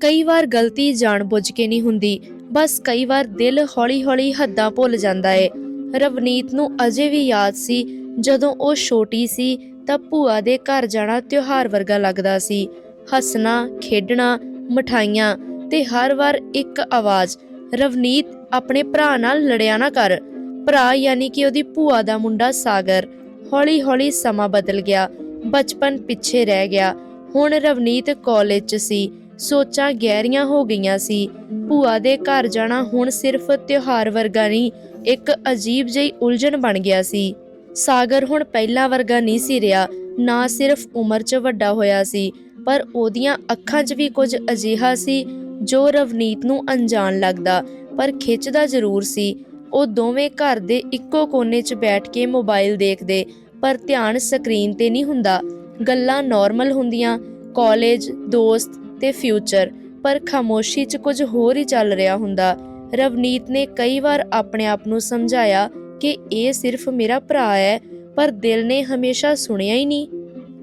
ਕਈ ਵਾਰ ਗਲਤੀ ਜਾਣਬੁੱਝ ਕੇ ਨਹੀਂ ਹੁੰਦੀ। ਬਸ ਕਈ ਵਾਰ ਦਿਲ ਹੌਲੀ-ਹੌਲੀ ਹੱਦਾਂ ਭੁੱਲ ਜਾਂਦਾ ਏ। ਰਵਨੀਤ ਨੂੰ ਅਜੇ ਵੀ ਯਾਦ ਸੀ। ਜਦੋਂ ਉਹ ਛੋਟੀ ਸੀ, ਤਾਂ ਭੂਆ ਦੇ ਘਰ ਜਾਣਾ ਤਿਉਹਾਰ ਵਰਗਾ ਲੱਗਦਾ ਸੀ। ਹੱਸਣਾ, ਖੇਡਣਾ, ਮਠਾਈਆਂ ਤੇ ਹਰ ਵਾਰ ਇੱਕ ਆਵਾਜ਼, ਰਵਨੀਤ, ਆਪਣੇ ਭਰਾ ਨਾਲ ਲੜਿਆ ਨਾ ਕਰ। ਭਰਾ ਯਾਨੀ ਕਿ ਉਹਦੀ ਭੂਆ ਦਾ ਮੁੰਡਾ ਸਾਗਰ। ਹੌਲੀ-ਹੌਲੀ ਸਮਾਂ ਬਦਲ ਗਿਆ। ਬਚਪਨ ਪਿੱਛੇ ਰਹਿ ਗਿਆ। ਹੁਣ ਰਵਨੀਤ ਕਾਲਜ 'ਚ ਸੀ। ਸੋਚਾਂ ਗਹਿਰੀਆਂ ਹੋ ਗਈਆਂ ਸੀ। ਭੂਆ ਦੇ ਘਰ ਜਾਣਾ ਹੁਣ ਸਿਰਫ ਤਿਉਹਾਰ ਵਰਗਾ ਨਹੀਂ, ਇੱਕ ਅਜੀਬ ਜਿਹੀ ਉਲਝਣ ਬਣ ਗਿਆ ਸੀ। ਸਾਗਰ ਹੁਣ ਪਹਿਲਾ ਵਰਗਾ ਨਹੀਂ ਸੀ ਰਿਹਾ, ਨਾ ਸਿਰਫ ਉਮਰ 'ਚ ਵੱਡਾ ਹੋਇਆ ਸੀ, ਪਰ ਉਹਦੀਆਂ ਅੱਖਾਂ 'ਚ ਵੀ ਕੁਝ ਅਜਿਹਾ ਸੀ, ਜੋ ਰਵਨੀਤ ਨੂੰ ਅਣਜਾਣ ਲੱਗਦਾ, ਪਰ ਖਿੱਚਦਾ ਜ਼ਰੂਰ ਸੀ। ਉਹ ਦੋਵੇਂ ਘਰ ਦੇ ਇੱਕੋ ਕੋਨੇ 'ਚ ਬੈਠ ਕੇ ਮੋਬਾਈਲ ਦੇਖਦੇ, ਪਰ ਧਿਆਨ ਸਕਰੀਨ ਤੇ ਨਹੀਂ ਹੁੰਦਾ। ਗੱਲਾਂ ਨਾਰਮਲ ਹੁੰਦੀਆਂ ਕਾਲਜ ਦੋਸਤ ਤੇ ਫਿਊਚਰ ਪਰ ਖਾਮੋਸ਼ੀ 'ਚ ਕੁਝ ਹੋਰ ਹੀ ਚੱਲ ਰਿਹਾ ਹੁੰਦਾ। ਰਵਨੀਤ ਨੇ ਕਈ ਵਾਰ ਆਪਣੇ ਆਪ ਨੂੰ ਸਮਝਾਇਆ ਕਿ ਇਹ ਸਿਰਫ ਮੇਰਾ ਭਰਾ ਹੈ, ਪਰ ਦਿਲ ਨੇ ਹਮੇਸ਼ਾ ਸੁਣਿਆ ਹੀ ਨਹੀਂ।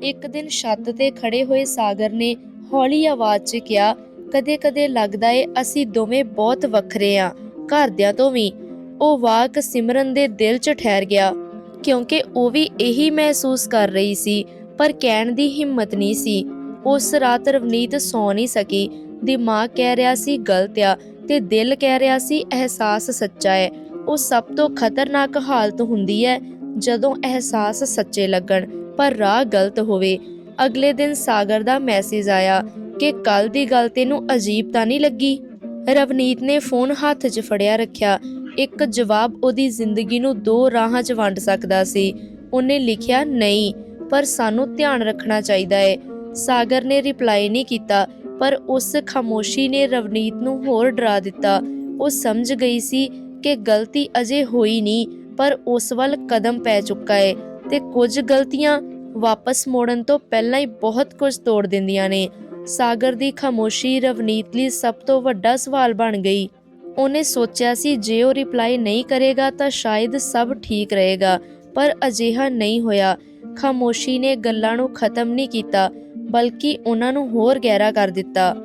ਇੱਕ ਦਿਨ ਛੱਤ ਤੇ ਖੜੇ ਹੋਏ ਸਾਗਰ ਨੇ ਹੌਲੀ ਆਵਾਜ਼ 'ਚ ਕਿਹਾ, ਕਦੇ-ਕਦੇ ਲੱਗਦਾ ਏ ਅਸੀਂ ਦੋਵੇਂ ਬਹੁਤ ਵੱਖਰੇ ਆ, ਘਰਦਿਆਂ ਤੋਂ ਵੀ। ਉਹ ਵਾਕ ਸਿਮਰਨ ਦੇ ਦਿਲ 'ਚ ਠਹਿਰ ਗਿਆ, ਕਿਉਂਕਿ ਉਹ ਵੀ ਇਹੀ ਮਹਿਸੂਸ ਕਰ ਰਹੀ ਸੀ, ਪਰ ਕਹਿਣ ਦੀ ਹਿੰਮਤ ਨਹੀਂ ਸੀ। ਉਸ ਰਾਤ ਰਵਨੀਤ ਸੌ ਨਹੀਂ ਸਕੀ। ਦਿਮਾਗ ਕਹਿ ਰਿਹਾ ਸੀ, ਗਲਤ ਆ। ਤੇ ਦਿਲ ਕਹਿ ਰਿਹਾ ਸੀ, ਅਹਿਸਾਸ ਸੱਚਾ ਹੈ ਉਹ ਸਭ ਤੋਂ ਖਤਰਨਾਕ ਹਾਲਤ ਹੁੰਦੀ ਹੈ ਜਦੋਂ ਅਹਿਸਾਸ ਸੱਚੇ ਲੱਗਣ, ਪਰ ਰਾਹ ਗਲਤ ਹੋਵੇ। ਅਗਲੇ ਦਿਨ ਸਾਗਰ ਦਾ ਮੈਸੇਜ ਆਇਆ ਕਿ ਕੱਲ ਦੀ ਗੱਲ ਤੈਨੂੰ ਅਜੀਬ ਤਾਂ ਨਹੀਂ ਲੱਗੀ? ਰਵਨੀਤ ਨੇ ਫੋਨ ਹੱਥ 'ਚ ਫੜਿਆ ਰੱਖਿਆ। ਇੱਕ ਜਵਾਬ ਉਹਦੀ ਜ਼ਿੰਦਗੀ ਨੂੰ ਦੋ ਰਾਹਾਂ 'ਚ ਵੰਡ ਸਕਦਾ ਸੀ। ਉਹਨੇ ਲਿਖਿਆ, ਨਹੀਂ, ਪਰ ਸਾਨੂੰ ਧਿਆਨ ਰੱਖਣਾ ਚਾਹੀਦਾ ਹੈ ਸਾਗਰ ਨੇ ਰਿਪਲਾਈ ਨਹੀਂ ਕੀਤਾ, ਪਰ ਉਸ ਖਾਮੋਸ਼ੀ ਨੇ ਰਵਨੀਤ ਨੂੰ ਹੋਰ ਡਰਾ ਦਿੱਤਾ। ਉਹ ਸਮਝ ਗਈ ਸੀ ਕਿ ਗਲਤੀ ਅਜੇ ਹੋਈ ਨਹੀਂ, ਪਰ ਉਸ ਵੱਲ ਕਦਮ ਪੈ ਚੁੱਕਾ ਹੈ ਤੇ ਕੁਝ ਗਲਤੀਆਂ ਵਾਪਸ ਮੋੜਨ ਤੋਂ ਪਹਿਲਾਂ ਹੀ ਬਹੁਤ ਕੁਝ ਤੋੜ ਦਿੰਦੀਆਂ ਨੇ। ਸਾਗਰ ਦੀ ਖਾਮੋਸ਼ੀ ਰਵਨੀਤ ਲਈ ਸਭ ਤੋਂ ਵੱਡਾ ਸਵਾਲ ਬਣ ਗਈ। ਉਹਨੇ ਸੋਚਿਆ ਸੀ ਜੇ ਉਹ ਰਿਪਲਾਈ ਨਹੀਂ ਕਰੇਗਾ ਤਾਂ ਸ਼ਾਇਦ ਸਭ ਠੀਕ ਰਹੇਗਾ, ਪਰ ਅਜਿਹਾ ਨਹੀਂ ਹੋਇਆ। ਖਾਮੋਸ਼ੀ ਨੇ ਗੱਲਾਂ ਨੂੰ ਖਤਮ ਨਹੀਂ ਕੀਤਾ। ਬਲਕਿ ਉਹਨਾਂ ਨੂੰ ਹੋਰ ਗਹਿਰਾ ਕਰ ਦਿੱਤਾ।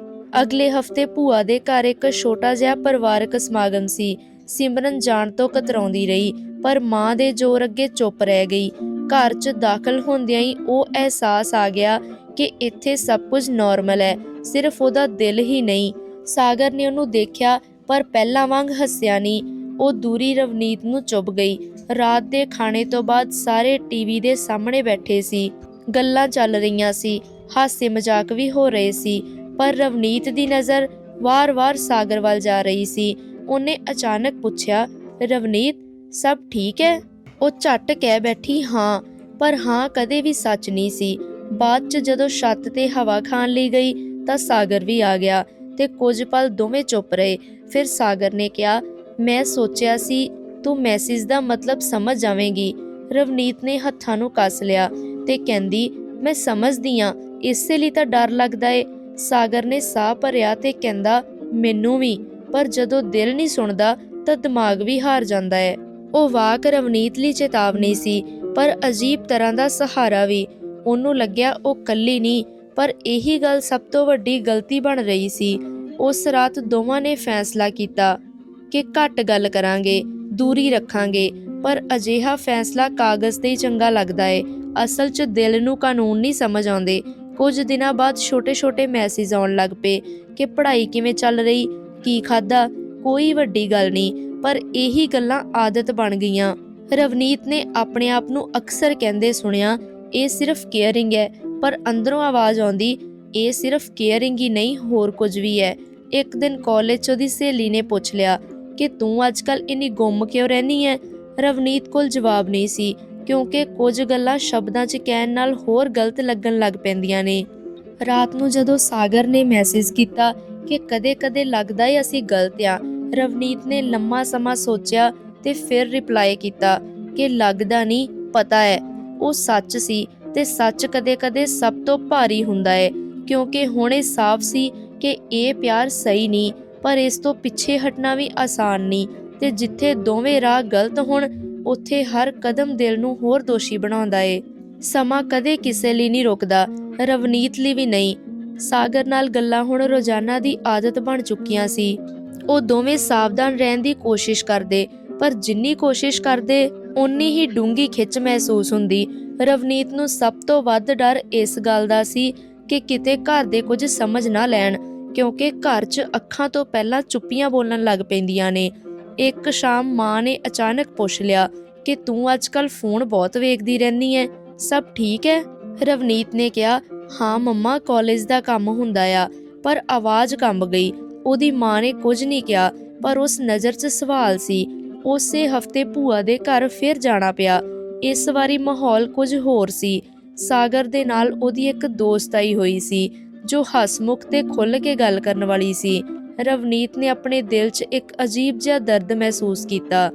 ਅਗਲੇ ਹਫ਼ਤੇ ਭੂਆ ਦੇ ਘਰ ਇੱਕ ਛੋਟਾ ਜਿਹਾ ਪਰਿਵਾਰਕ ਸਮਾਗਮ ਸੀ। ਸਿਮਰਨ ਜਾਣ ਤੋਂ ਕਤਰਾਉਂਦੀ ਰਹੀ, ਪਰ ਮਾਂ ਦੇ ਜ਼ੋਰ ਅੱਗੇ ਚੁੱਪ ਰਹਿ ਗਈ। ਘਰ 'ਚ ਦਾਖਲ ਹੁੰਦਿਆਂ ਹੀ ਉਹ ਅਹਿਸਾਸ ਆ ਗਿਆ ਕਿ ਇੱਥੇ ਸਭ ਕੁਝ ਨਾਰਮਲ ਹੈ, ਸਿਰਫ ਉਹਦਾ ਦਿਲ ਹੀ ਨਹੀਂ। ਸਾਗਰ ਨੇ ਉਹਨੂੰ ਦੇਖਿਆ, ਪਰ ਪਹਿਲਾਂ ਵਾਂਗ ਹੱਸਿਆ ਨਹੀਂ। ਉਹ ਦੂਰੀ ਰਵਨੀਤ ਨੂੰ ਚੁੱਭ ਗਈ। ਰਾਤ ਦੇ ਖਾਣੇ ਤੋਂ ਬਾਅਦ ਸਾਰੇ ਟੀਵੀ ਦੇ ਸਾਹਮਣੇ ਬੈਠੇ ਸੀ। ਗੱਲਾਂ ਚੱਲ ਰਹੀਆਂ ਸੀ। ਹਾਸੇ ਮਜ਼ਾਕ ਵੀ ਹੋ ਰਹੇ ਸੀ, ਪਰ ਰਵਨੀਤ ਦੀ ਨਜ਼ਰ ਵਾਰ-ਵਾਰ ਸਾਗਰ ਵੱਲ ਜਾ ਰਹੀ ਸੀ। ਉਹਨੇ ਅਚਾਨਕ ਪੁੱਛਿਆ, ਰਵਨੀਤ, ਸਭ ਠੀਕ ਹੈ? ਉਹ ਝੱਟ ਕਹਿ ਬੈਠੀ, ਹਾਂ, ਪਰ ਹਾਂ, ਕਦੇ ਵੀ ਸੱਚ ਨਹੀਂ ਸੀ। ਬਾਅਦ ਚ ਜਦੋਂ ਛੱਤ ਤੇ ਹਵਾ ਖਾਣ ਲਈ ਗਈ, ਤਾਂ ਸਾਗਰ ਵੀ ਆ ਗਿਆ ਤੇ ਕੁਝ ਪਲ ਦੋਵੇਂ ਚੁੱਪ ਰਹੇ। ਫਿਰ ਸਾਗਰ ਨੇ ਕਿਹਾ, ਮੈਂ ਸੋਚਿਆ ਸੀ, ਤੂੰ ਮੈਸੇਜ ਦਾ ਮਤਲਬ ਸਮਝ ਜਾਵੇਂਗੀ। ਰਵਨੀਤ ਨੇ ਹੱਥਾਂ ਨੂੰ ਕੱਸ ਲਿਆ ਤੇ ਕਹਿੰਦੀ, ਮੈਂ ਸਮਝਦੀ ਆ ਇਸੇ ਲਈ ਤਾਂ ਡਰ ਲੱਗਦਾ ਏ। ਸਾਗਰ ਨੇ ਸਾਹ ਭਰਿਆ ਤੇ ਕਹਿੰਦਾ, ਮੈਨੂੰ ਵੀ। ਪਰ ਜਦੋਂ ਦਿਲ ਨਹੀਂ ਸੁਣਦਾ, ਤਾਂ ਦਿਮਾਗ ਵੀ ਹਾਰ ਜਾਂਦਾ ਹੈ ਉਹ ਵਾਕ ਰਵਨੀਤ ਲਈ ਚੇਤਾਵਨੀ ਸੀ, ਪਰ ਅਜੀਬ ਤਰ੍ਹਾਂ ਦਾ ਸਹਾਰਾ ਵੀ। ਉਹਨੂੰ ਲੱਗਿਆ ਉਹ ਕੱਲੀ ਨਹੀਂ, ਪਰ ਇਹੀ ਗੱਲ ਸਭ ਤੋਂ ਵੱਡੀ ਗਲਤੀ ਬਣ ਰਹੀ ਸੀ। ਉਸ ਰਾਤ ਦੋਵਾਂ ਨੇ ਫੈਸਲਾ ਕੀਤਾ ਕਿ ਘੱਟ ਗੱਲ ਕਰਾਂਗੇ, ਦੂਰੀ ਰੱਖਾਂਗੇ, ਪਰ ਅਜਿਹਾ ਫੈਸਲਾ ਕਾਗਜ਼ ਤੇ ਹੀ ਚੰਗਾ ਲੱਗਦਾ ਏ। ਅਸਲ 'ਚ ਦਿਲ ਨੂੰ ਕਾਨੂੰਨ ਨਹੀਂ ਸਮਝ ਆਉਂਦੇ ਕੁਝ ਦਿਨਾਂ ਬਾਅਦ ਛੋਟੇ-ਛੋਟੇ ਮੈਸੇਜ ਆਉਣ ਲੱਗ ਪਏ ਕਿ ਪੜ੍ਹਾਈ ਕਿਵੇਂ ਚੱਲ ਰਹੀ, ਕੀ ਖਾਦਾ ਕੋਈ ਵੱਡੀ ਗੱਲ ਨਹੀਂ, ਪਰ ਇਹੀ ਗੱਲਾਂ ਆਦਤ ਬਣ ਗਈਆਂ। ਰਵਨੀਤ ਨੇ ਆਪਣੇ ਆਪ ਨੂੰ ਅਕਸਰ ਕਹਿੰਦੇ ਸੁਣਿਆ, ਇਹ ਸਿਰਫ ਕੇਅਰਿੰਗ ਹੈ, ਪਰ ਅੰਦਰੋਂ ਆਵਾਜ਼ ਆਉਂਦੀ, ਇਹ ਸਿਰਫ ਕੇਅਰਿੰਗ ਹੀ ਨਹੀਂ, ਹੋਰ ਕੁਝ ਵੀ ਹੈ। ਇੱਕ ਦਿਨ ਕਾਲਜ 'ਚ ਉਹਦੀ ਸਹੇਲੀ ਨੇ ਪੁੱਛ ਲਿਆ ਕਿ ਤੂੰ ਅੱਜਕੱਲ ਇੰਨੀ ਗੁੰਮ ਕਿਉਂ ਰਹਿਨੀ ਹੈ ਰਵਨੀਤ ਕੋਲ ਜਵਾਬ ਨਹੀਂ ਸੀ। ਕਿਉਂਕਿ ਕੁਝ ਗੱਲਾਂ ਸ਼ਬਦਾਂ 'ਚ ਕਹਿਣ ਨਾਲ ਹੋਰ ਗਲਤ ਲੱਗਣ ਲੱਗ ਪੈਂਦੀਆਂ ਨੇ। ਰਾਤ ਨੂੰ ਜਦੋਂ ਸਾਗਰ ਨੇ ਮੈਸੇਜ ਕੀਤਾ ਕਿ ਕਦੇ-ਕਦੇ ਲੱਗਦਾ ਏ ਅਸੀਂ ਗਲਤ ਆ, ਰਵਨੀਤ ਨੇ ਲੰਮਾ ਸਮਾਂ ਸੋਚਿਆ ਤੇ ਫਿਰ ਰਿਪਲਾਈ ਕੀਤਾ ਕਿ ਲੱਗਦਾ ਨਹੀਂ, ਪਤਾ ਹੈ ਉਹ ਸੱਚ ਸੀ ਤੇ ਸੱਚ ਕਦੇ-ਕਦੇ ਸਭ ਤੋਂ ਭਾਰੀ ਹੁੰਦਾ ਹੈ ਕਿਉਂਕਿ ਹੁਣ ਇਹ ਸਾਫ਼ ਸੀ ਕਿ ਇਹ ਪਿਆਰ ਸਹੀ ਨਹੀਂ, ਪਰ ਇਸ ਤੋਂ ਪਿੱਛੇ ਹਟਣਾ ਵੀ ਆਸਾਨ ਨਹੀਂ ਤੇ ਜਿੱਥੇ ਦੋਵੇਂ ਰਾਹ ਗਲਤ ਹੋਣ ਉੱਥੇ ਹਰ ਕਦਮ ਦਿਲ ਨੂੰ ਹੋਰ ਦੋਸ਼ੀ ਬਣਾਉਂਦਾ ਏ। ਸਮਾਂ ਕਦੇ ਕਿਸੇ ਲਈ ਨਹੀਂ ਰੁਕਦਾ, ਰਵਨੀਤ ਲਈ ਵੀ ਨਹੀਂ। ਸਾਗਰ ਨਾਲ ਗੱਲਾਂ ਹੁਣ ਰੋਜ਼ਾਨਾ ਦੀ ਆਦਤ ਬਣ ਚੁੱਕੀਆਂ ਸੀ। ਉਹ ਦੋਵੇਂ ਸਾਵਧਾਨ ਰਹਿਣ ਦੀ ਕੋਸ਼ਿਸ਼ ਕਰਦੇ, ਪਰ ਜਿੰਨੀ ਕੋਸ਼ਿਸ਼ ਕਰਦੇ ਉਨੀ ਹੀ ਡੂੰਗੀ ਖਿੱਚ ਮਹਿਸੂਸ ਹੁੰਦੀ। ਰਵਨੀਤ ਨੂੰ ਸਭ ਤੋਂ ਵੱਧ ਡਰ ਇਸ ਗੱਲ ਦਾ ਸੀ ਕਿ ਕਿਤੇ ਘਰ ਦੇ ਕੁਝ ਸਮਝ ਨਾ ਲੈਣ, ਕਿਉਂਕਿ ਘਰ 'ਚ ਅੱਖਾਂ ਤੋਂ ਪਹਿਲਾਂ ਚੁੱਪੀਆਂ ਬੋਲਣ ਲੱਗ ਪੈਂਦੀਆਂ ਨੇ। ਇੱਕ ਸ਼ਾਮ ਮਾਂ ਨੇ ਅਚਾਨਕ ਪੁੱਛ ਲਿਆ ਕਿ ਤੂੰ ਅੱਜਕੱਲ ਫੋਨ ਬਹੁਤ ਵੇਖਦੀ ਰਹਿੰਦੀ ਐ, ਸਭ ਠੀਕ ਹੈ ਰਵਨੀਤ ਨੇ ਕਿਹਾ, ਹਾਂ ਮੰਮਾ, ਕਾਲਜ ਦਾ ਕੰਮ ਹੁੰਦਾ ਆ, ਪਰ ਆਵਾਜ਼ ਕੰਬ ਗਈ। ਉਹਦੀ ਮਾਂ ਨੇ ਕੁਝ ਨਹੀਂ ਕਿਹਾ, ਪਰ ਉਸ ਨਜ਼ਰ 'ਚ ਸਵਾਲ ਸੀ। ਉਸੇ ਹਫ਼ਤੇ ਭੂਆ ਦੇ ਘਰ ਫਿਰ ਜਾਣਾ ਪਿਆ। ਇਸ ਵਾਰੀ ਮਾਹੌਲ ਕੁਝ ਹੋਰ ਸੀ। ਸਾਗਰ ਦੇ ਨਾਲ ਉਹਦੀ ਇੱਕ ਦੋਸਤ ਆਈ ਹੋਈ ਸੀ, ਜੋ ਹਸਮੁਖ ਤੇ ਖੁੱਲ੍ਹ ਕੇ ਗੱਲ ਕਰਨ ਵਾਲੀ ਸੀ। ਰਵਨੀਤ ਨੇ ਆਪਣੇ ਦਿਲ 'ਚ ਇੱਕ ਅਜੀਬ ਜਿਹਾ ਦਰਦ ਮਹਿਸੂਸ ਕੀਤਾ।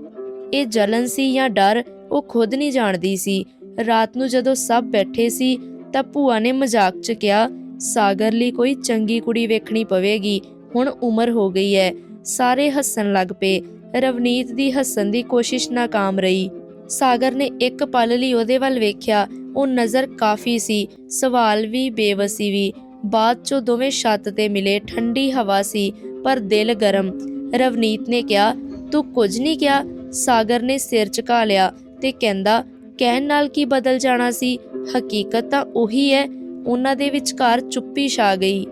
ਇਹ ਜਲਨ ਸੀ ਜਾਂ ਡਰ, ਉਹ ਖੁਦ ਨਹੀਂ ਜਾਣਦੀ ਸੀ। ਰਾਤ ਨੂੰ ਜਦੋਂ ਸਭ ਬੈਠੇ ਸੀ, ਤਾਂ ਭੂਆ ਨੇ ਮਜ਼ਾਕ 'ਚ ਕਿਹਾ, ਸਾਗਰ ਲਈ ਕੋਈ ਚੰਗੀ ਕੁੜੀ ਵੇਖਣੀ ਪਵੇਗੀ, ਹੁਣ ਉਮਰ ਹੋ ਗਈ ਹੈ ਸਾਰੇ ਹੱਸਣ ਲੱਗ ਪਏ। ਰਵਨੀਤ ਦੀ ਹੱਸਣ ਦੀ ਕੋਸ਼ਿਸ਼ ਨਾਕਾਮ ਰਹੀ। ਸਾਗਰ ਨੇ ਇੱਕ ਪਲ ਲਈ ਉਹਦੇ ਵੱਲ ਵੇਖਿਆ। ਉਹ ਨਜ਼ਰ ਕਾਫੀ ਸੀ। ਸਵਾਲ ਵੀ ਬੇਵਸੀ ਵੀ। ਬਾਅਦ ਚੋਂ ਦੋਵੇਂ ਛੱਤ ਤੇ ਮਿਲੇ ਠੰਡੀ ਹਵਾ ਸੀ, ਪਰ ਦਿਲ ਗਰਮ। ਰਵਨੀਤ ਨੇ ਕਿਹਾ, ਤੂੰ ਕੁਝ ਨਹੀਂ ਕਿਹਾ? ਸਾਗਰ ਨੇ ਸਿਰ ਝੁਕਾ ਲਿਆ ਤੇ ਕਹਿੰਦਾ, ਕਹਿਣ ਨਾਲ ਕੀ ਬਦਲ ਜਾਣਾ ਸੀ? ਹਕੀਕਤ ਤਾਂ ਉਹੀ ਹੈ, ਉਹਨਾਂ ਦੇ ਵਿਚਕਾਰ ਚੁੱਪੀ ਛਾ ਗਈ।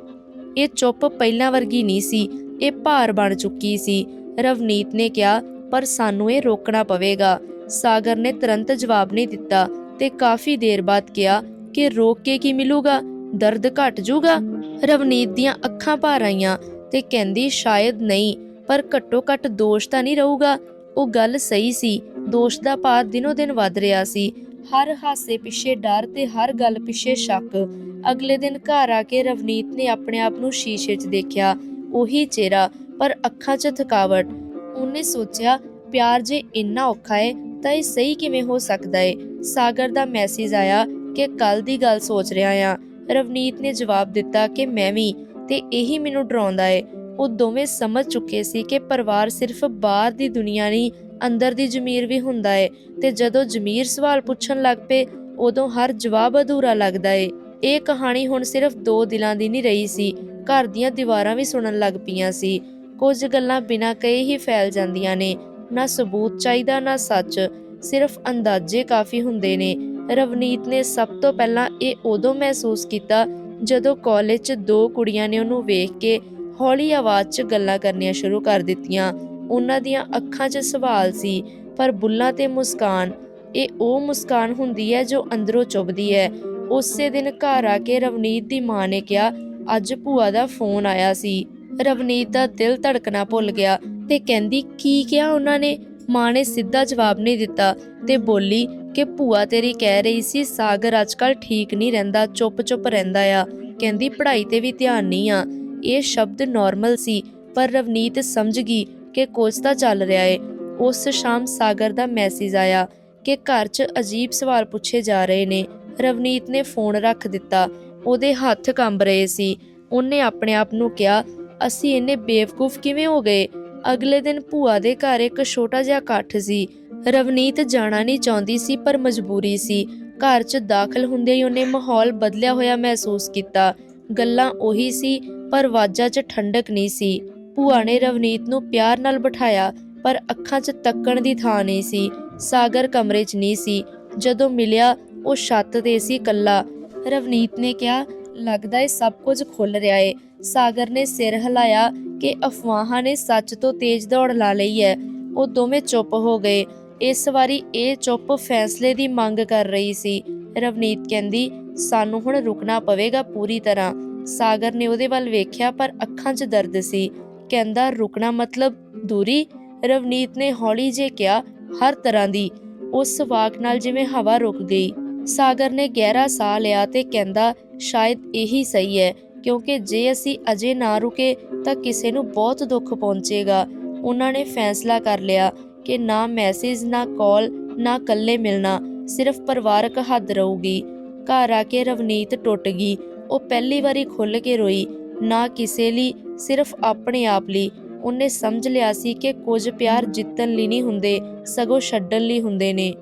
ਇਹ ਚੁੱਪ ਪਹਿਲਾਂ ਵਰਗੀ ਨਹੀਂ ਸੀ, ਇਹ ਭਾਰ ਬਣ ਚੁੱਕੀ ਸੀ। ਰਵਨੀਤ ਨੇ ਕਿਹਾ, ਪਰ ਸਾਨੂੰ ਇਹ ਰੋਕਣਾ ਪਵੇਗਾ। ਸਾਗਰ ਨੇ ਤੁਰੰਤ ਜਵਾਬ ਨਹੀਂ ਦਿੱਤਾ ਤੇ ਕਾਫੀ ਦੇਰ ਬਾਅਦ ਕਿਹਾ, ਕਿ ਰੋਕ ਕੇ ਕੀ ਮਿਲੂਗਾ? ਦਰਦ ਘਟ ਜੂਗਾ? ਰਵਨੀਤ ਦੀਆਂ ਅੱਖਾਂ ਭਰ ਆਈਆਂ ਤੇ ਕਹਿੰਦੀ, ਸ਼ਾਇਦ ਨਹੀਂ, ਪਰ ਘੱਟੋ ਘੱਟ ਦੋਸ਼ ਤਾਂ ਨਹੀਂ ਰਹੂਗਾ। ਉਹ ਗੱਲ ਸਹੀ ਸੀ। ਦੋਸ਼ ਦਾ ਭਾਰ ਦਿਨੋ ਦਿਨ ਵੱਧ ਰਿਹਾ ਸੀ। ਹਰ ਹਾਸੇ ਪਿੱਛੇ ਡਰ ਤੇ ਹਰ ਗੱਲ ਪਿੱਛੇ ਸ਼ੱਕ। ਅਗਲੇ ਦਿਨ ਘਰ ਆ ਕੇ ਰਵਨੀਤ ਨੇ ਆਪਣੇ ਆਪ ਨੂੰ ਸ਼ੀਸ਼ੇ 'ਚ ਦੇਖਿਆ। ਉਹੀ ਚਿਹਰਾ, ਪਰ ਅੱਖਾਂ 'ਚ ਥਕਾਵਟ। ਉਹਨੇ ਸੋਚਿਆ, ਪਿਆਰ ਜੇ ਇੰਨਾ ਔਖਾ ਏ, ਤਾਂ ਇਹ ਸਹੀ ਕਿਵੇਂ ਹੋ ਸਕਦਾ ਏ? ਸਾਗਰ ਦਾ ਮੈਸੇਜ ਆਇਆ ਕਿ ਕੱਲ ਦੀ ਗੱਲ ਸੋਚ ਰਿਹਾ ਆ। ਰਵਨੀਤ ਨੇ ਜਵਾਬ ਦਿੱਤਾ ਕਿ ਮੈਂ ਵੀ, ਤੇ ਇਹੀ ਮੈਨੂੰ ਡਰਾਉਂਦਾ ਏ। ਉਹ ਦੋਵੇਂ ਸਮਝ ਚੁੱਕੇ ਸੀ ਕਿ ਪਰਿਵਾਰ ਸਿਰਫ ਬਾਹਰ ਦੀ ਦੁਨੀਆ ਨਹੀਂ, ਅੰਦਰ ਦੀ ਜ਼ਮੀਰ ਵੀ ਹੁੰਦਾ ਏ। ਤੇ ਜਦੋਂ ਜ਼ਮੀਰ ਸਵਾਲ ਪੁੱਛਣ ਲੱਗ ਪਏ, ਉਦੋਂ ਹਰ ਜਵਾਬ ਅਧੂਰਾ ਲੱਗਦਾ ਏ। ਇਹ ਕਹਾਣੀ ਹੁਣ ਸਿਰਫ ਦੋ ਦਿਲਾਂ ਦੀ ਨਹੀਂ ਰਹੀ ਸੀ, ਘਰ ਦੀਆਂ ਦੀਵਾਰਾਂ ਵੀ ਸੁਣਨ ਲੱਗ ਪਈਆਂ ਸੀ। ਕੁਝ ਗੱਲਾਂ ਬਿਨਾਂ ਕਹੇ ਹੀ ਫੈਲ ਜਾਂਦੀਆਂ ਨੇ, ਨਾ ਸਬੂਤ ਚਾਹੀਦਾ, ਨਾ ਸੱਚ। ਸਿਰਫ ਅੰਦਾਜ਼ੇ ਕਾਫੀ ਹੁੰਦੇ ਨੇ। ਰਵਨੀਤ ਨੇ ਸਭ ਤੋਂ ਪਹਿਲਾਂ ਇਹ ਉਦੋਂ ਮਹਿਸੂਸ ਕੀਤਾ ਜਦੋਂ ਕਾਲਜ 'ਚ ਦੋ ਕੁੜੀਆਂ ਨੇ ਉਹਨੂੰ ਵੇਖ ਕੇ ਹੌਲੀ ਆਵਾਜ਼ 'ਚ ਗੱਲਾਂ ਕਰਨੀਆਂ ਸ਼ੁਰੂ ਕਰ ਦਿੱਤੀਆਂ। ਉਹਨਾਂ ਦੀਆਂ ਅੱਖਾਂ 'ਚ ਸਵਾਲ ਸੀ, ਪਰ ਬੁੱਲਾਂ ਤੇ ਮੁਸਕਾਨ, ਇਹ ਉਹ ਮੁਸਕਾਨ ਹੁੰਦੀ ਹੈ ਜੋ ਅੰਦਰੋਂ ਚੁੱਭਦੀ ਹੈ। ਉਸੇ ਦਿਨ ਘਰ ਆ ਕੇ ਰਵਨੀਤ ਦੀ ਮਾਂ ਨੇ ਕਿਹਾ, ਅੱਜ ਭੂਆ ਦਾ ਫੋਨ ਆਇਆ ਸੀ। ਰਵਨੀਤ ਦਾ ਦਿਲ ਧੜਕਣਾ ਭੁੱਲ ਗਿਆ ਤੇ ਕਹਿੰਦੀ, ਕੀ ਕਿਹਾ ਉਹਨਾਂ ਨੇ? ਮਾਂ ਨੇ ਸਿੱਧਾ ਜਵਾਬ ਨਹੀਂ ਦਿੱਤਾ ਤੇ ਬੋਲੀ ਕਿ ਭੂਆ ਤੇਰੀ ਕਹਿ ਰਹੀ ਸੀ, ਸਾਗਰ ਅੱਜਕੱਲ ਠੀਕ ਨਹੀਂ ਰਹਿੰਦਾ, ਚੁੱਪ-ਚੁੱਪ ਰਹਿੰਦਾ ਆ। ਕਹਿੰਦੀ, ਪੜ੍ਹਾਈ ਤੇ ਵੀ ਧਿਆਨ ਨਹੀਂ ਆ। ਇਹ ਸ਼ਬਦ ਨਾਰਮਲ ਸੀ, ਪਰ ਰਵਨੀਤ ਸਮਝ ਗਈ ਕਿ ਕੁਝ ਤਾਂ ਚੱਲ ਰਿਹਾ ਏ। ਉਸ ਸ਼ਾਮ ਸਾਗਰ ਦਾ ਮੈਸੇਜ ਆਇਆ ਕਿ ਘਰ 'ਚ ਅਜੀਬ ਸਵਾਲ ਪੁੱਛੇ ਜਾ ਰਹੇ ਨੇ। ਰਵਨੀਤ ਨੇ ਫੋਨ ਰੱਖ ਦਿੱਤਾ। ਉਹਦੇ ਹੱਥ ਕੰਬ ਰਹੇ ਸੀ। ਉਹਨੇ ਆਪਣੇ ਆਪ ਨੂੰ ਕਿਹਾ, ਅਸੀਂ ਇੰਨੇ ਬੇਵਕੂਫ ਕਿਵੇਂ ਹੋ ਗਏ? ਅਗਲੇ ਦਿਨ ਭੂਆ ਦੇ ਘਰ ਇੱਕ ਛੋਟਾ ਜਿਹਾ ਇਕੱਠ ਸੀ। ਰਵਨੀਤ ਜਾਣਾ ਨਹੀਂ ਚਾਹੁੰਦੀ ਸੀ, ਪਰ ਮਜਬੂਰੀ ਸੀ। ਘਰ 'ਚ ਦਾਖਲ ਹੁੰਦੇ ਹੀ ਉਹਨੇ ਮਾਹੌਲ ਬਦਲਿਆ ਹੋਇਆ ਮਹਿਸੂਸ ਕੀਤਾ। ਗੱਲਾਂ ਉਹੀ ਸੀ, ਪਰ ਵਾਜਾਂ 'ਚ ਠੰਡਕ ਨਹੀਂ ਸੀ। ਭੂਆ ਨੇ ਰਵਨੀਤ ਨੂੰ ਪਿਆਰ ਨਾਲ ਬਿਠਾਇਆ, ਪਰ ਅੱਖਾਂ 'ਚ ਤੱਕਣ ਦੀ ਥਾਂ ਨਹੀਂ ਸੀ। ਸਾਗਰ ਕਮਰੇ 'ਚ ਨਹੀਂ ਸੀ। ਜਦੋਂ ਮਿਲਿਆ, ਉਹ ਛੱਤ ਤੇ ਸੀ ਇਕੱਲਾ। ਰਵਨੀਤ ਨੇ ਕਿਹਾ ਲੱਗਦਾ ਏ ਸਭ ਕੁਝ ਖੁੱਲ ਰਿਹਾ ਏ। ਸਾਗਰ ਨੇ ਸਿਰ ਹਿਲਾਇਆ ਕਿ ਅਫਵਾਹਾਂ ਨੇ ਸੱਚ ਤੋਂ ਤੇਜ਼ ਦੌੜ ਲਾ ਲਈ ਹੈ। ਉਹ ਦੋਵੇਂ ਚੁੱਪ ਹੋ ਗਏ। ਇਸ ਵਾਰੀ ਇਹ ਚੁੱਪ ਫੈਸਲੇ ਦੀ ਮੰਗ ਕਰ ਰਹੀ ਸੀ। ਰਵਨੀਤ ਕਹਿੰਦੀ, ਸਾਨੂੰ ਹੁਣ ਰੁਕਣਾ ਪਵੇਗਾ ਪੂਰੀ ਤਰ੍ਹਾਂ। ਸਾਗਰ ਨੇ ਉਹਦੇ ਵੱਲ ਵੇਖਿਆ ਪਰ ਅੱਖਾਂ 'ਚ ਦਰਦ ਸੀ। ਕਹਿੰਦਾ, ਰੁਕਣਾ ਮਤਲਬ ਦੂਰੀ? ਰਵਨੀਤ ਨੇ ਹੌਲੀ ਜੇ ਕਿਹਾ, ਹਰ ਤਰ੍ਹਾਂ ਦੀ। ਉਸ ਵਾਕ ਨਾਲ ਜਿਵੇਂ ਹਵਾ ਰੁਕ ਗਈ। ਸਾਗਰ ਨੇ ਗਹਿਰਾ ਸਾਹ ਲਿਆ ਤੇ ਕਹਿੰਦਾ, ਸ਼ਾਇਦ ਇਹੀ ਸਹੀ ਹੈ, ਕਿਉਂਕਿ ਜੇ ਅਸੀਂ ਅਜੇ ਨਾ ਰੁਕੇ ਤਾਂ ਕਿਸੇ ਨੂੰ ਬਹੁਤ ਦੁੱਖ ਪਹੁੰਚੇਗਾ। ਉਹਨਾਂ ਨੇ ਫੈਸਲਾ ਕਰ ਲਿਆ ਕਿ ਨਾ ਮੈਸੇਜ, ਨਾ ਕਾਲ, ਨਾ ਇਕੱਲੇ ਮਿਲਣਾ, ਸਿਰਫ ਪਰਿਵਾਰਕ ਹੱਦ ਰਹੂਗੀ। ਘਰ ਆ ਕੇ ਰਵਨੀਤ ਟੁੱਟ ਗਈ। ਉਹ ਪਹਿਲੀ ਵਾਰੀ ਖੁੱਲ ਕੇ ਰੋਈ, ਨਾ ਕਿਸੇ ਲਈ, ਸਿਰਫ ਆਪਣੇ ਆਪ ਲਈ। ਉਹਨੇ ਸਮਝ ਲਿਆ ਸੀ ਕਿ ਕੁਝ ਪਿਆਰ ਜਿੱਤਣ ਲਈ ਨਹੀਂ ਹੁੰਦੇ, ਸਗੋਂ ਛੱਡਣ ਲਈ ਹੁੰਦੇ ਨੇ।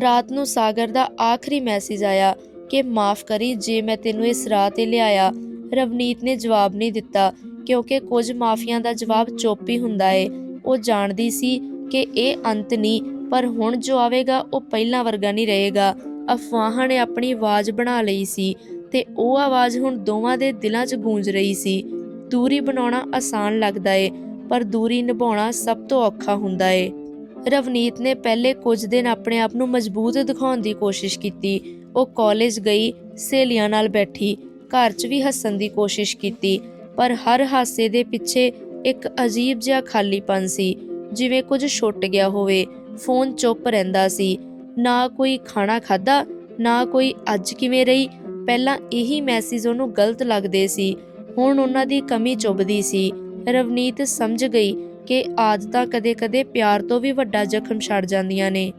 ਰਾਤ ਨੂੰ ਸਾਗਰ ਦਾ ਆਖਰੀ ਮੈਸੇਜ ਆਇਆ ਕਿ ਮਾਫ ਕਰੀ ਜੇ ਮੈਂ ਤੈਨੂੰ ਇਸ ਰਾਹ ਤੇ ਲਿਆਇਆ। ਰਵਨੀਤ ਨੇ ਜਵਾਬ ਨਹੀਂ ਦਿੱਤਾ ਕਿਉਂਕਿ ਕੁਝ ਮਾਫੀਆਂ ਦਾ ਜਵਾਬ ਚੁੱਪ ਹੀ ਹੁੰਦਾ ਏ। ਉਹ ਜਾਣਦੀ ਸੀ ਕਿ ਇਹ ਅੰਤ ਨਹੀਂ, ਪਰ ਹੁਣ ਜੋ ਆਵੇਗਾ ਉਹ ਪਹਿਲਾਂ ਵਰਗਾ ਨਹੀਂ ਰਹੇਗਾ। ਅਫਵਾਹਾਂ ਨੇ ਆਪਣੀ ਆਵਾਜ਼ ਬਣਾ ਲਈ ਸੀ ਤੇ ਉਹ ਆਵਾਜ਼ ਹੁਣ ਦੋਵਾਂ ਦੇ ਦਿਲਾਂ 'ਚ ਗੂੰਜ ਰਹੀ ਸੀ। ਦੂਰੀ ਬਣਾਉਣਾ ਆਸਾਨ ਲੱਗਦਾ ਏ, ਪਰ ਦੂਰੀ ਨਿਭਾਉਣਾ ਸਭ ਤੋਂ ਔਖਾ ਹੁੰਦਾ ਏ। ਰਵਨੀਤ ਨੇ ਪਹਿਲੇ ਕੁਝ ਦਿਨ ਆਪਣੇ ਆਪ ਨੂੰ ਮਜ਼ਬੂਤ ਦਿਖਾਉਣ ਦੀ ਕੋਸ਼ਿਸ਼ ਕੀਤੀ। ਉਹ ਕਾਲਜ ਗਈ, ਸਹੇਲੀਆਂ ਨਾਲ ਬੈਠੀ, ਘਰ 'ਚ ਵੀ ਹੱਸਣ ਦੀ ਕੋਸ਼ਿਸ਼ ਕੀਤੀ, ਪਰ ਹਰ ਹਾਸੇ ਦੇ ਪਿੱਛੇ ਇੱਕ ਅਜੀਬ ਜਿਹਾ ਖਾਲੀਪਨ ਸੀ, ਜਿਵੇਂ ਕੁਝ ਛੁੱਟ ਗਿਆ ਹੋਵੇ। ਫੋਨ ਚੁੱਪ ਰਹਿੰਦਾ ਸੀ। ਨਾ ਕੋਈ ਖਾਣਾ ਖਾਦਾ ਨਾ ਕੋਈ ਅੱਜ ਕਿਵੇਂ ਰਹੀ। ਪਹਿਲਾਂ ਇਹੀ ਮੈਸੇਜ ਉਹਨੂੰ ਗਲਤ ਲੱਗਦੇ ਸੀ। ਹੁਣ ਉਹਨਾਂ ਦੀ ਕਮੀ ਚੁੱਭਦੀ ਸੀ। ਰਵਨੀਤ ਸਮਝ ਗਈ ਕਿ ਆਦਤਾਂ ਕਦੇ-ਕਦੇ ਪਿਆਰ ਤੋਂ ਵੀ ਵੱਡਾ ਜ਼ਖਮ ਛੱਡ ਜਾਂਦੀਆਂ ਨੇ।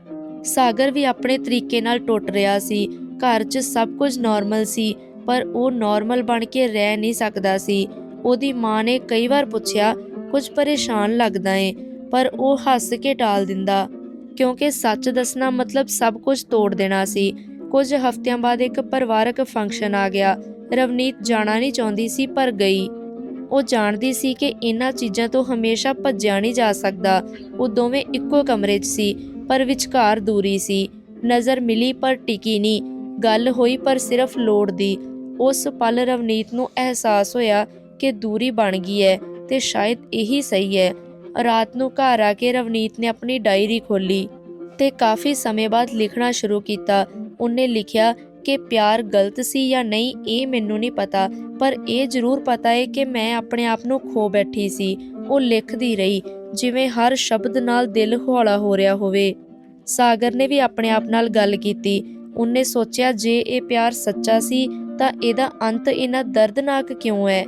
ਸਾਗਰ ਵੀ ਆਪਣੇ ਤਰੀਕੇ ਨਾਲ ਟੁੱਟ ਰਿਹਾ ਸੀ। ਘਰ 'ਚ ਸਭ ਕੁਝ ਨਾਰਮਲ ਸੀ, ਪਰ ਉਹ ਨਾਰਮਲ ਬਣ ਕੇ ਰਹਿ ਨਹੀਂ ਸਕਦਾ ਸੀ। ਉਹਦੀ ਮਾਂ ਨੇ ਕਈ ਵਾਰ ਪੁੱਛਿਆ, ਕੁਝ ਪਰੇਸ਼ਾਨ ਲੱਗਦਾ ਏ? ਪਰ ਉਹ ਹੱਸ ਕੇ ਟਾਲ ਦਿੰਦਾ, ਕਿਉਂਕਿ ਸੱਚ ਦੱਸਣਾ ਮਤਲਬ ਸਭ ਕੁਝ ਤੋੜ ਦੇਣਾ ਸੀ। ਕੁਝ ਹਫ਼ਤਿਆਂ ਬਾਅਦ ਇੱਕ ਪਰਿਵਾਰਕ ਫੰਕਸ਼ਨ ਆ ਗਿਆ। ਰਵਨੀਤ ਜਾਣਾ ਨਹੀਂ ਚਾਹੁੰਦੀ ਸੀ, ਪਰ ਗਈ। ਉਹ ਜਾਣਦੀ ਸੀ ਕਿ ਇਹਨਾਂ ਚੀਜ਼ਾਂ ਤੋਂ ਹਮੇਸ਼ਾ ਭੱਜਿਆ ਨਹੀਂ ਜਾ ਸਕਦਾ। ਉਹ ਦੋਵੇਂ ਇੱਕੋ ਕਮਰੇ 'ਚ ਸੀ, ਪਰ ਵਿਚਕਾਰ ਦੂਰੀ ਸੀ। ਨਜ਼ਰ ਮਿਲੀ ਪਰ ਟਿਕੀ ਨਹੀਂ। ਗੱਲ ਹੋਈ ਪਰ ਸਿਰਫ ਲੋੜ ਦੀ। ਉਸ ਪਲ ਰਵਨੀਤ ਨੂੰ ਅਹਿਸਾਸ ਹੋਇਆ ਕਿ ਦੂਰੀ ਬਣ ਗਈ ਹੈ ਤੇ ਸ਼ਾਇਦ ਇਹੀ ਸਹੀ ਹੈ। ਰਾਤ ਨੂੰ ਘਰ ਆ ਕੇ ਰਵਨੀਤ ਨੇ ਆਪਣੀ ਡਾਇਰੀ ਖੋਲੀ ਤੇ ਕਾਫੀ ਸਮੇਂ ਬਾਅਦ ਲਿਖਣਾ ਸ਼ੁਰੂ ਕੀਤਾ। ਉਹਨੇ ਲਿਖਿਆ ਕਿ ਪਿਆਰ ਗਲਤ ਸੀ ਜਾਂ ਨਹੀਂ, ਇਹ ਮੈਨੂੰ ਨਹੀਂ ਪਤਾ। ਪਰ ਇਹ ਜ਼ਰੂਰ ਪਤਾ ਹੈ ਕਿ ਮੈਂ ਆਪਣੇ ਆਪ ਨੂੰ ਖੋ ਬੈਠੀ ਸੀ। ਉਹ ਲਿਖਦੀ ਰਹੀ, ਜਿਵੇਂ ਹਰ ਸ਼ਬਦ ਨਾਲ ਦਿਲ ਹੌਲਾ ਹੋ ਰਿਹਾ ਹੋਵੇ। ਸਾਗਰ ਨੇ ਵੀ ਆਪਣੇ ਆਪ ਨਾਲ ਗੱਲ ਕੀਤੀ। ਉਹਨੇ ਸੋਚਿਆ, ਜੇ ਇਹ ਪਿਆਰ ਸੱਚਾ ਸੀ, ਤਾਂ ਇਹਦਾ ਅੰਤ ਇੰਨਾ ਦਰਦਨਾਕ ਕਿਉਂ ਹੈ?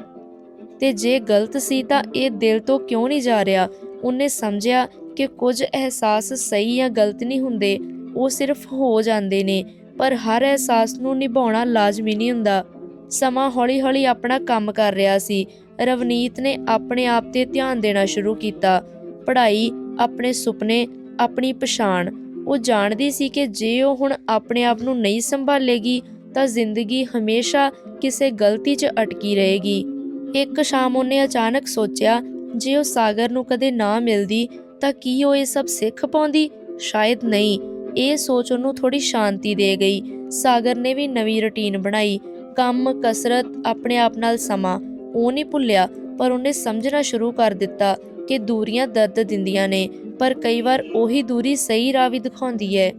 ਤੇ ਜੇ ਗਲਤ ਸੀ, ਤਾਂ ਇਹ ਦਿਲ ਤੋਂ ਕਿਉਂ ਨਹੀਂ ਜਾ ਰਿਹਾ? ਉਹਨੇ ਸਮਝਿਆ ਕਿ ਕੁਝ ਅਹਿਸਾਸ ਸਹੀ ਜਾਂ ਗਲਤ ਨਹੀਂ ਹੁੰਦੇ। ਉਹ ਸਿਰਫ ਹੋ ਜਾਂਦੇ ਨੇ। ਪਰ ਹਰ ਅਹਿਸਾਸ ਨੂੰ ਨਿਭਾਉਣਾ ਲਾਜ਼ਮੀ ਨਹੀਂ ਹੁੰਦਾ। ਸਮਾਂ ਹੌਲੀ-ਹੌਲੀ ਆਪਣਾ ਕੰਮ ਕਰ ਰਿਹਾ ਸੀ। ਰਵਨੀਤ ਨੇ ਆਪਣੇ ਆਪ ਤੇ ਧਿਆਨ ਦੇਣਾ ਸ਼ੁਰੂ ਕੀਤਾ। ਪੜ੍ਹਾਈ, ਆਪਣੇ ਸੁਪਨੇ, ਆਪਣੀ ਪਛਾਣ, ਉਹ ਜਾਣਦੀ ਸੀ ਕਿ ਜੇ ਉਹ ਹੁਣ ਆਪਣੇ ਆਪ ਨੂੰ ਨਹੀਂ ਸੰਭਾਲੇਗੀ, ਤਾਂ ਜ਼ਿੰਦਗੀ ਹਮੇਸ਼ਾ ਕਿਸੇ ਗਲਤੀ 'ਚ ਅਟਕੀ ਰਹੇਗੀ। ਇੱਕ ਸ਼ਾਮ ਉਹਨੇ ਅਚਾਨਕ ਸੋਚਿਆ, ਜੇ ਉਹ ਸਾਗਰ ਨੂੰ ਕਦੇ ਨਾ ਮਿਲਦੀ, ਤਾਂ ਕੀ ਉਹ ਇਹ ਸਭ ਸਿੱਖ ਪਾਉਂਦੀ? ਸ਼ਾਇਦ ਨਹੀਂ। ਇਹ ਸੋਚ ਉਹਨੂੰ ਥੋੜੀ ਸ਼ਾਂਤੀ ਦੇ ਗਈ। ਸਾਗਰ ਨੇ ਵੀ ਨਵੀਂ ਰੁਟੀਨ ਬਣਾਈ। ਕੰਮ, ਕਸਰਤ, ਆਪਣੇ ਆਪ ਨਾਲ ਸਮਾਂ, ਉਹ ਨਹੀਂ ਭੁੱਲਿਆ, ਪਰ ਉਹਨੇ ਸਮਝਣਾ ਸ਼ੁਰੂ ਕਰ ਦਿੱਤਾ ਕਿ ਦੂਰੀਆਂ ਦਰਦ ਦਿੰਦੀਆਂ ਨੇ, ਪਰ ਕਈ ਵਾਰ ਉਹੀ ਦੂਰੀ ਸਹੀ ਰਾਹ ਵੀ ਦਿਖਾਉਂਦੀ ਹੈ।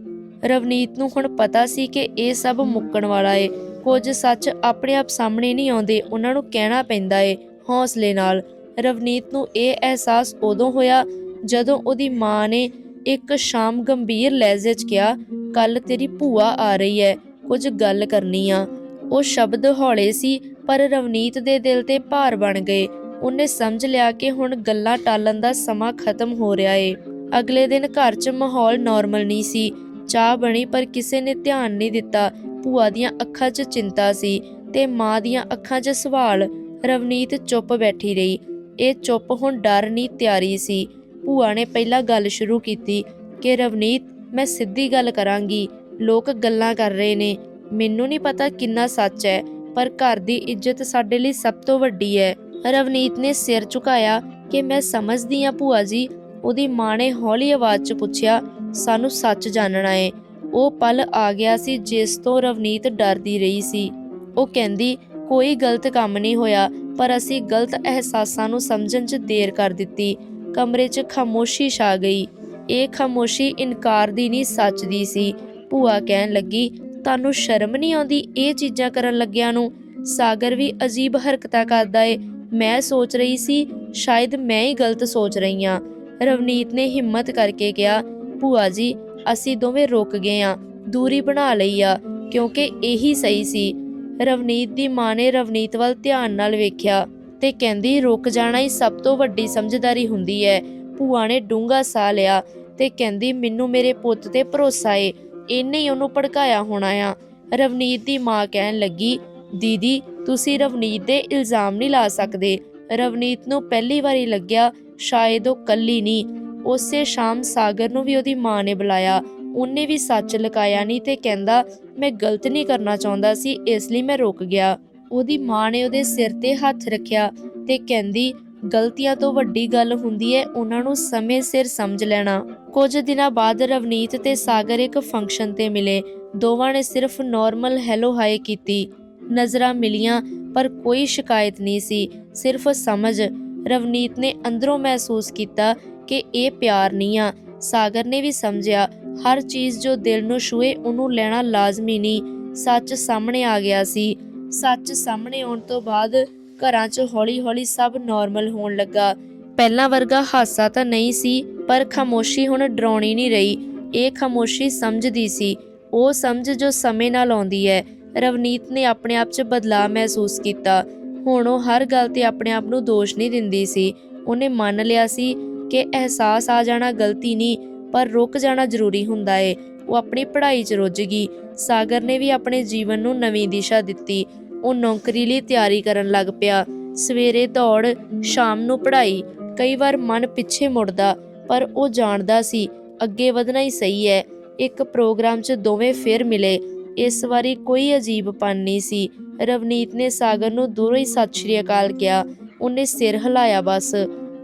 ਰਵਨੀਤ ਨੂੰ ਹੁਣ ਪਤਾ ਸੀ ਕਿ ਇਹ ਸਭ ਮੁੱਕਣ ਵਾਲਾ ਏ। ਕੁਝ ਸੱਚ ਆਪਣੇ ਆਪ ਸਾਹਮਣੇ ਨਹੀਂ ਆਉਂਦੇ, ਉਹਨਾਂ ਨੂੰ ਕਹਿਣਾ ਪੈਂਦਾ ਏ, ਹੌਸਲੇ ਨਾਲ। ਰਵਨੀਤ ਨੂੰ ਇਹ ਅਹਿਸਾਸ ਉਦੋਂ ਹੋਇਆ ਜਦੋਂ ਉਹਦੀ ਮਾਂ ਨੇ ਇੱਕ ਸ਼ਾਮ ਗੰਭੀਰ ਲਹਿਜੇ 'ਚ ਕਿਹਾ ਕੱਲ ਤੇਰੀ ਭੂਆ ਆ ਰਹੀ ਹੈ, ਕੁਝ ਗੱਲ ਕਰਨੀ ਆ। ਉਹ ਸ਼ਬਦ ਹੌਲੇ ਸੀ, ਪਰ ਰਵਨੀਤ ਦੇ ਦਿਲ ਤੇ ਭਾਰ ਬਣ ਗਏ। ਉਹਨੇ ਸਮਝ ਲਿਆ ਕਿ ਹੁਣ ਗੱਲਾਂ ਟਾਲਣ ਦਾ ਸਮਾਂ ਖਤਮ ਹੋ ਰਿਹਾ ਏ। ਅਗਲੇ ਦਿਨ ਘਰ 'ਚ ਮਾਹੌਲ ਨਾਰਮਲ ਨਹੀਂ ਸੀ। ਚਾਹ ਬਣੀ, ਪਰ ਕਿਸੇ ਨੇ ਧਿਆਨ ਨਹੀਂ ਦਿੱਤਾ। ਭੂਆ ਦੀਆਂ ਅੱਖਾਂ 'ਚ ਚਿੰਤਾ ਸੀ ਤੇ ਮਾਂ ਦੀਆਂ ਅੱਖਾਂ 'ਚ ਸਵਾਲ। ਰਵਨੀਤ ਚੁੱਪ ਬੈਠੀ ਰਹੀ। ਇਹ ਚੁੱਪ ਹੁਣ ਡਰ ਨਹੀਂ, ਤਿਆਰੀ ਸੀ। ਭੂਆ ਨੇ ਪਹਿਲਾਂ ਗੱਲ ਸ਼ੁਰੂ ਕੀਤੀ ਕਿ, ਰਵਨੀਤ, ਮੈਂ ਸਿੱਧੀ ਗੱਲ ਕਰਾਂਗੀ। ਲੋਕ ਗੱਲਾਂ ਕਰ ਰਹੇ ਨੇ। ਮੈਨੂੰ ਨਹੀਂ ਪਤਾ ਕਿੰਨਾ ਸੱਚ ਹੈ, ਪਰ ਘਰ ਦੀ ਇੱਜ਼ਤ ਸਾਡੇ ਲਈ ਸਭ ਤੋਂ ਵੱਡੀ ਹੈ। ਰਵਨੀਤ ਨੇ ਸਿਰ ਝੁਕਾਇਆ ਕਿ, ਮੈਂ ਸਮਝਦੀ ਆ ਭੂਆ ਜੀ। ਉਹਦੀ ਮਾਂ ਨੇ ਹੌਲੀ ਆਵਾਜ਼ 'ਚ ਪੁੱਛਿਆ, ਸਾਨੂੰ ਸੱਚ ਜਾਣਨਾ ਏ। ਉਹ ਪਲ ਆ ਗਿਆ ਸੀ ਜਿਸ ਤੋਂ ਰਵਨੀਤ ਡਰਦੀ ਰਹੀ ਸੀ। ਉਹ ਕਹਿੰਦੀ, ਕੋਈ ਗਲਤ ਕੰਮ ਨਹੀਂ ਹੋਇਆ, ਪਰ ਅਸੀਂ ਗਲਤ ਅਹਿਸਾਸਾਂ ਨੂੰ ਸਮਝਣ 'ਚ ਦੇਰ ਕਰ ਦਿੱਤੀ। ਕਮਰੇ 'ਚ ਖਾਮੋਸ਼ੀ ਛਾ ਗਈ। ਇਹ ਖਾਮੋਸ਼ੀ ਇਨਕਾਰ ਦੀ ਨਹੀਂ ਸੱਚ ਦੀ ਸੀ। ਭੂਆ ਕਹਿਣ ਲੱਗੀ, ਤੁਹਾਨੂੰ ਸ਼ਰਮ ਨਹੀਂ ਆਉਂਦੀ ਇਹ ਚੀਜ਼ਾਂ ਕਰਨ ਲੱਗਿਆਂ ਨੂੰ? ਸਾਗਰ ਵੀ ਅਜੀਬ ਹਰਕਤਾਂ ਕਰਦਾ ਏ। ਮੈਂ ਸੋਚ ਰਹੀ ਸੀ, ਸ਼ਾਇਦ ਮੈਂ ਹੀ ਗਲਤ ਸੋਚ ਰਹੀ ਹਾਂ ਰਵਨੀਤ ਨੇ ਹਿੰਮਤ ਕਰਕੇ ਕਿਹਾ, ਭੂਆ ਜੀ, ਅਸੀਂ ਦੋਵੇਂ ਰੁਕ ਗਏ ਆ। ਦੂਰੀ ਬਣਾ ਲਈ ਆ, ਕਿਉਂਕਿ ਇਹੀ ਸਹੀ ਸੀ। ਰਵਨੀਤ ਦੀ ਮਾਂ ਨੇ ਰਵਨੀਤ ਵੱਲ ਧਿਆਨ ਨਾਲ ਵੇਖਿਆ। ਤੇ ਕਹਿੰਦੀ, ਰੁਕ ਜਾਣਾ ਹੀ ਸਭ ਤੋਂ ਵੱਡੀ ਸਮਝਦਾਰੀ ਹੁੰਦੀ ਹੈ ਭੂਆ ਨੇ ਡੂੰਘਾ ਸਾਹ ਲਿਆ ਤੇ ਕਹਿੰਦੀ, ਮੈਨੂੰ ਮੇਰੇ ਪੁੱਤ ਤੇ ਭਰੋਸਾ ਏ। ਇਹਨੇ ਹੀ ਉਹਨੂੰ ਭੜਕਾਇਆ ਹੋਣਾ ਆ। ਰਵਨੀਤ ਦੀ ਮਾਂ ਕਹਿਣ ਲੱਗੀ, ਦੀਦੀ, ਤੁਸੀਂ ਰਵਨੀਤ ਦੇ ਇਲਜ਼ਾਮ ਨਹੀਂ ਲਾ ਸਕਦੇ। ਰਵਨੀਤ ਨੂੰ ਪਹਿਲੀ ਵਾਰੀ ਲੱਗਿਆ, ਸ਼ਾਇਦ ਉਹ ਕੱਲੀ ਨਹੀਂ। ਉਸੇ ਸ਼ਾਮ ਸਾਗਰ ਨੂੰ ਵੀ ਉਹਦੀ ਮਾਂ ਨੇ ਬੁਲਾਇਆ। ਉਹਨੇ ਵੀ ਸੱਚ ਲੁਕਾਇਆ ਨਹੀਂ ਤੇ ਕਹਿੰਦਾ, ਮੈਂ ਗਲਤ ਨਹੀਂ ਕਰਨਾ ਚਾਹੁੰਦਾ ਸੀ, ਇਸ ਲਈ ਮੈਂ ਰੁਕ ਗਿਆ। ਉਹਦੀ ਮਾਂ ਨੇ ਉਹਦੇ ਸਿਰ ਤੇ ਹੱਥ ਰੱਖਿਆ ਤੇ ਕਹਿੰਦੀ, ਗਲਤੀਆਂ ਤੋਂ ਵੱਡੀ ਗੱਲ ਹੁੰਦੀ ਹੈ ਉਹਨਾਂ ਨੂੰ ਸਮੇਂ ਸਿਰ ਸਮਝ ਲੈਣਾ। ਕੁਝ ਦਿਨਾਂ ਬਾਅਦ ਰਵਨੀਤ ਤੇ ਸਾਗਰ ਇੱਕ ਫੰਕਸ਼ਨ ਤੇ ਮਿਲੇ। ਦੋਵਾਂ ਨੇ ਸਿਰਫ ਨਾਰਮਲ ਹੈਲੋ ਹਾਈ ਕੀਤੀ। ਨਜ਼ਰਾਂ ਮਿਲੀਆਂ, ਪਰ ਕੋਈ ਸ਼ਿਕਾਇਤ ਨਹੀਂ ਸੀ, ਸਿਰਫ ਸਮਝ। ਰਵਨੀਤ ਨੇ ਅੰਦਰੋਂ ਮਹਿਸੂਸ ਕੀਤਾ ਕਿ ਇਹ ਪਿਆਰ ਨਹੀਂ ਆ। ਸਾਗਰ ਨੇ ਵੀ ਸਮਝਿਆ, ਹਰ ਚੀਜ਼ ਜੋ ਦਿਲ ਨੂੰ ਛੂਏ, ਉਹਨੂੰ ਲੈਣਾ ਲਾਜ਼ਮੀ ਨਹੀਂ। ਸੱਚ ਸਾਹਮਣੇ ਆ ਗਿਆ ਸੀ। ਸੱਚ ਸਾਹਮਣੇ ਆਉਣ ਤੋਂ ਬਾਅਦ ਘਰਾਂ 'ਚ ਹੌਲੀ-ਹੌਲੀ ਸਭ ਨਾਰਮਲ ਹੋਣ ਲੱਗਾ। ਪਹਿਲਾਂ ਵਰਗਾ ਹਾਸਾ ਤਾਂ ਨਹੀਂ ਸੀ, ਪਰ ਖਾਮੋਸ਼ੀ ਹੁਣ ਡਰਾਉਣੀ ਨਹੀਂ ਰਹੀ। ਇਹ ਖਾਮੋਸ਼ੀ ਸਮਝਦੀ ਸੀ। ਉਹ ਸਮਝ ਜੋ ਸਮੇਂ ਨਾਲ ਆਉਂਦੀ ਹੈ। ਰਵਨੀਤ ਨੇ ਆਪਣੇ ਆਪ 'ਚ ਬਦਲਾਅ ਮਹਿਸੂਸ ਕੀਤਾ। ਹੁਣ ਉਹ ਹਰ ਗੱਲ ਤੇ ਆਪਣੇ ਆਪ ਨੂੰ ਦੋਸ਼ ਨਹੀਂ ਦਿੰਦੀ ਸੀ। ਉਹਨੇ ਮੰਨ ਲਿਆ ਸੀ ਕਿ ਅਹਿਸਾਸ ਆ ਜਾਣਾ ਗਲਤੀ ਨਹੀਂ, ਪਰ ਰੁਕ ਜਾਣਾ ਜ਼ਰੂਰੀ ਹੁੰਦਾ ਏ। ਉਹ ਆਪਣੀ ਪੜ੍ਹਾਈ 'ਚ ਰੁੱਝ ਗਈ। ਸਾਗਰ ਨੇ ਵੀ ਆਪਣੇ ਜੀਵਨ ਨੂੰ ਨਵੀਂ ਦਿਸ਼ਾ ਦਿੱਤੀ। ਉਹ ਨੌਕਰੀ ਲਈ ਤਿਆਰੀ ਕਰਨ ਲੱਗ ਪਿਆ। ਸਵੇਰੇ ਦੌੜ, ਸ਼ਾਮ ਨੂੰ ਪੜ੍ਹਾਈ, ਕਈ ਵਾਰ ਮਨ ਪਿੱਛੇ ਮੁੜਦਾ, ਪਰ ਉਹ ਜਾਣਦਾ ਸੀ, ਅੱਗੇ ਵਧਣਾ ਹੀ ਸਹੀ ਹੈ। ਇੱਕ ਪ੍ਰੋਗਰਾਮ 'ਚ ਦੋਵੇਂ ਫਿਰ ਮਿਲੇ। ਇਸ ਵਾਰੀ ਕੋਈ ਅਜੀਬਪਨ ਨਹੀਂ ਸੀ। ਰਵਨੀਤ ਨੇ ਸਾਗਰ ਨੂੰ ਦੂਰੋਂ ਹੀ ਸਤਿ ਸ਼੍ਰੀ ਅਕਾਲ ਕਿਹਾ। ਉਹਨੇ ਸਿਰ ਹਿਲਾਇਆ ਬਸ।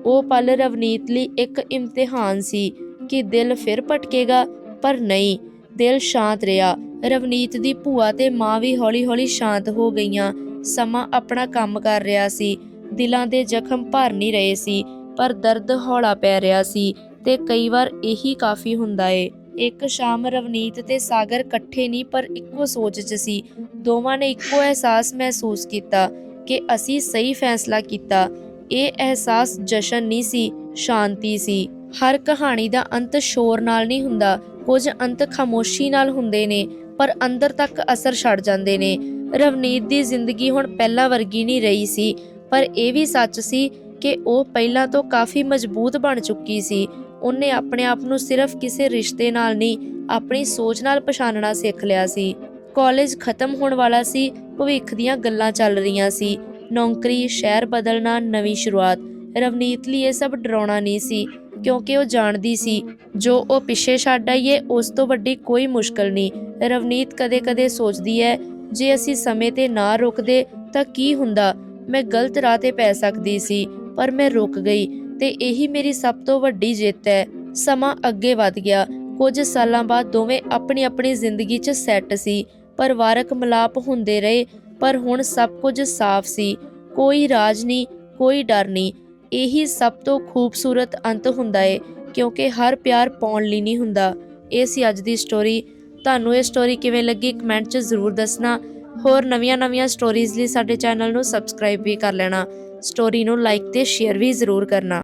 ਉਹ ਪਲ ਰਵਨੀਤ ਲਈ ਇੱਕ ਇਮਤਿਹਾਨ ਸੀ ਕਿ ਦਿਲ ਫਿਰ ਭਟਕੇਗਾ, ਪਰ ਨਹੀਂ। ਦਿਲ ਸ਼ਾਂਤ ਰਿਹਾ। ਰਵਨੀਤ ਦੀ ਭੂਆ ਤੇ ਮਾਂ ਵੀ ਹੌਲੀ-ਹੌਲੀ ਸ਼ਾਂਤ ਹੋ ਗਈਆਂ। ਸਮਾਂ ਆਪਣਾ ਕੰਮ ਕਰ ਰਿਹਾ ਸੀ। ਦਿਲਾਂ ਦੇ ਜ਼ਖਮ ਭਰ ਨਹੀਂ ਰਹੇ ਸੀ, ਪਰ ਦਰਦ ਹੌਲਾ ਪੈ ਰਿਹਾ ਸੀ ਤੇ ਕਈ ਵਾਰ ਇਹੀ ਕਾਫੀ ਹੁੰਦਾ ਏ। ਇੱਕ ਸ਼ਾਮ ਰਵਨੀਤ ਤੇ ਸਾਗਰ ਇਕੱਠੇ ਨਹੀਂ, ਪਰ ਇੱਕੋ ਸੋਚ 'ਚ ਸੀ। ਦੋਵਾਂ ਨੇ ਇੱਕੋ ਅਹਿਸਾਸ ਮਹਿਸੂਸ ਕੀਤਾ ਕਿ ਅਸੀਂ ਸਹੀ ਫੈਸਲਾ ਕੀਤਾ। ਇਹ ਅਹਿਸਾਸ ਜਸ਼ਨ ਨਹੀਂ ਸੀ, ਸ਼ਾਂਤੀ ਸੀ। ਹਰ ਕਹਾਣੀ ਦਾ ਅੰਤ ਸ਼ੋਰ ਨਾਲ ਨਹੀਂ ਹੁੰਦਾ, ਕੁਝ ਅੰਤ ਖਾਮੋਸ਼ੀ ਨਾਲ ਹੁੰਦੇ ਨੇ। ਪਰ ਅੰਦਰ ਤੱਕ ਅਸਰ ਛੱਡ ਜਾਂਦੇ ਨੇ। ਰਵਨੀਤ ਦੀ ਜ਼ਿੰਦਗੀ ਹੁਣ ਪਹਿਲਾਂ ਵਰਗੀ ਨਹੀਂ ਰਹੀ ਸੀ, ਪਰ ਇਹ ਵੀ ਸੱਚ ਸੀ ਕਿ ਉਹ ਪਹਿਲਾਂ ਤੋਂ ਕਾਫੀ ਮਜ਼ਬੂਤ ਬਣ ਚੁੱਕੀ ਸੀ। ਉਹਨੇ ਆਪਣੇ ਆਪ ਨੂੰ ਸਿਰਫ ਕਿਸੇ ਰਿਸ਼ਤੇ ਨਾਲ ਨਹੀਂ, ਆਪਣੀ ਸੋਚ ਨਾਲ ਪਛਾਣਨਾ ਸਿੱਖ ਲਿਆ ਸੀ। ਕਾਲਜ ਖਤਮ ਹੋਣ ਵਾਲਾ ਸੀ, ਭਵਿੱਖ ਦੀਆਂ ਗੱਲਾਂ ਚੱਲ ਰਹੀਆਂ ਸੀ। ਨੌਕਰੀ, ਸ਼ਹਿਰ ਬਦਲਣਾ, ਨਵੀਂ ਸ਼ੁਰੂਆਤ। ਰਵਨੀਤ ਲਈ ਇਹ ਸਭ ਡਰਾਉਣਾ ਨਹੀਂ ਸੀ। ਕਿਉਂਕਿ ਉਹ ਜਾਣਦੀ ਸੀ, ਜੋ ਉਹ ਪਿੱਛੇ ਛੱਡ ਆਈਏ ਉਸ ਤੋਂ ਵੱਡੀ ਕੋਈ ਮੁਸ਼ਕਲ ਨਹੀਂ। ਰਵਨੀਤ ਕਦੇ-ਕਦੇ ਸੋਚਦੀ ਹੈ, ਜੇ ਅਸੀਂ ਸਮੇਂ ਤੇ ਨਾ ਰੁਕਦੇ, ਤਾਂ ਕੀ ਹੁੰਦਾ? ਮੈਂ ਗਲਤ ਰਾਹ ਤੇ ਪੈ ਸਕਦੀ ਸੀ, ਪਰ ਮੈਂ ਰੁਕ ਗਈ ਤੇ ਇਹੀ ਮੇਰੀ ਸਭ ਤੋਂ ਵੱਡੀ ਜਿੱਤ ਹੈ। ਸਮਾਂ ਅੱਗੇ ਵਧ ਗਿਆ। ਕੁਝ ਸਾਲਾਂ ਬਾਅਦ ਦੋਵੇਂ ਆਪਣੀ ਆਪਣੀ ਜ਼ਿੰਦਗੀ 'ਚ ਸੈੱਟ ਸੀ। ਪਰਿਵਾਰਕ ਮਿਲਾਪ ਹੁੰਦੇ ਰਹੇ, ਪਰ ਹੁਣ ਸਭ ਕੁਝ ਸਾਫ਼ ਸੀ। ਕੋਈ ਰਾਜ ਨਹੀਂ, ਕੋਈ ਡਰ ਨਹੀਂ। ਇਹੀ ਸਭ ਤੋਂ ਖੂਬਸੂਰਤ ਅੰਤ ਹੁੰਦਾ ਏ, ਕਿਉਂਕਿ ਹਰ ਪਿਆਰ ਪਾਉਣ ਲਈ ਨਹੀਂ ਹੁੰਦਾ। ਇਹ ਸੀ ਅੱਜ ਦੀ ਸਟੋਰੀ ਤੁਹਾਨੂੰ ਇਹ ਸਟੋਰੀ ਕਿਵੇਂ ਲੱਗੀ ਕਮੈਂਟ 'ਚ ਜ਼ਰੂਰ ਦੱਸਣਾ। ਹੋਰ ਨਵੀਆਂ-ਨਵੀਆਂ ਸਟੋਰੀਜ਼ ਲਈ ਸਾਡੇ ਚੈਨਲ ਨੂੰ ਸਬਸਕ੍ਰਾਈਬ ਵੀ ਕਰ ਲੈਣਾ। ਸਟੋਰੀ ਨੂੰ ਲਾਈਕ ਤੇ ਸ਼ੇਅਰ ਵੀ ਜ਼ਰੂਰ ਕਰਨਾ।